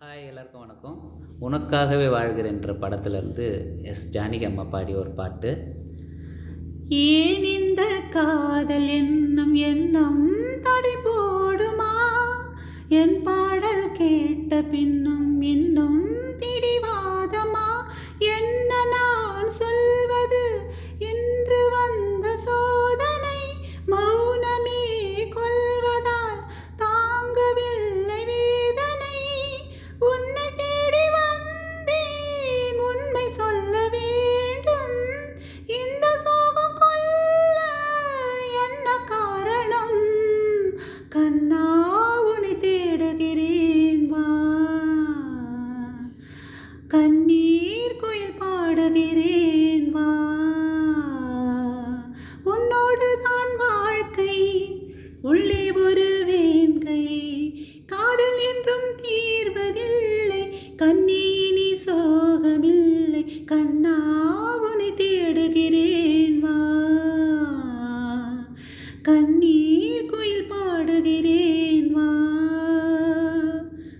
Hi எல்லாருக்கும் வணக்கம். உனக்காகவே வாழ்கிறேன்ற படத்துலேருந்து எஸ். ஜானகி அம்மா பாடிய ஒரு பாட்டு. ஏன் இந்த காதல் என்னும் எண்ணம் தடை போடுமா என் பாடல் கேட்ட பின்னும் கண்ணா உனை தேடுகிறேன் வா. கண்ணீர் குயில் பாடுகிறேன் வா. உன்னோடு தான் வாழ்க்கை உள்ளே ஒரு வேண்கை. காதல் என்றும் தீர்வதில்லை கண்ணீர்